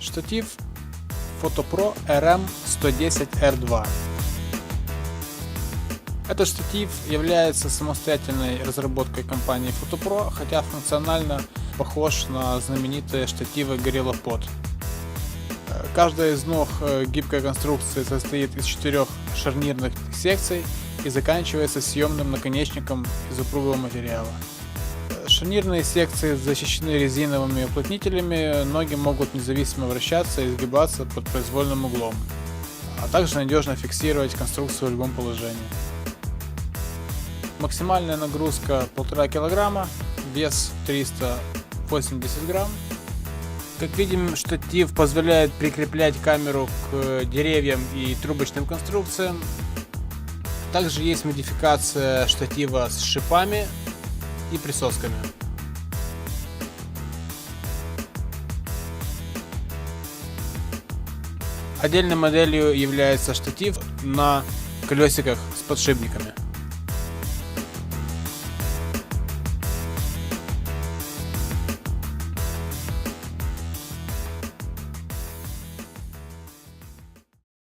Штатив Photopro RM110R2. Этот штатив является самостоятельной разработкой компании Photopro, хотя функционально похож на знаменитые штативы Gorilla Pod. Э, Каждая из ног э, гибкой конструкции состоит из четырех шарнирных секций и заканчивается съемным наконечником из упругого материала. Шарнирные секции защищены резиновыми уплотнителями, ноги могут независимо вращаться и изгибаться под произвольным углом, а также надежно фиксировать конструкцию в любом положении. Максимальная нагрузка 1,5 килограмма, вес 380 грамм. Как видим, штатив позволяет прикреплять камеру к деревьям и трубочным конструкциям. Также есть модификация штатива с шипами и присосками. Отдельной моделью является штатив на колесиках с подшипниками.